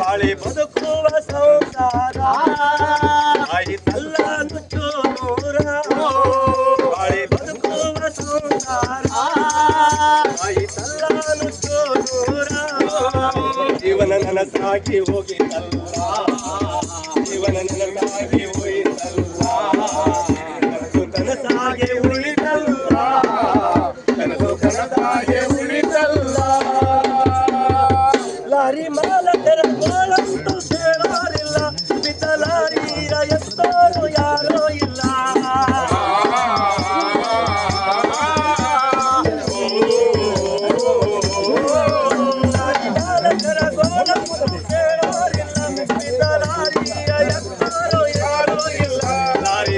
ಬಾಳಿ ಬದುಕುವ ಸಂಸಾರ ಆಯಿತಲ್ಲ ನುಚ್ಚು ನೂರ ಬಾಳಿ ಬದುಕುವ ಸಂಸಾರ ಆಯಿತಲ್ಲ ನುಚ್ಚು ನೂರ ಜೀವನ ನನಸಾಗಿ ಹೋಗಿತಲ್ಲ ಜೀವನ ನನಸಾಗಿ ಲಾರಿ ಮಾಲಕರ ಗೋಳಂತೂ ಕೇಳೋರಿಲ್ಲ ಬಿತ್ತಲಾರಿಯ ಎತ್ತೋರು ಯಾರೋ ಇಲ್ಲ ಲಾರಿ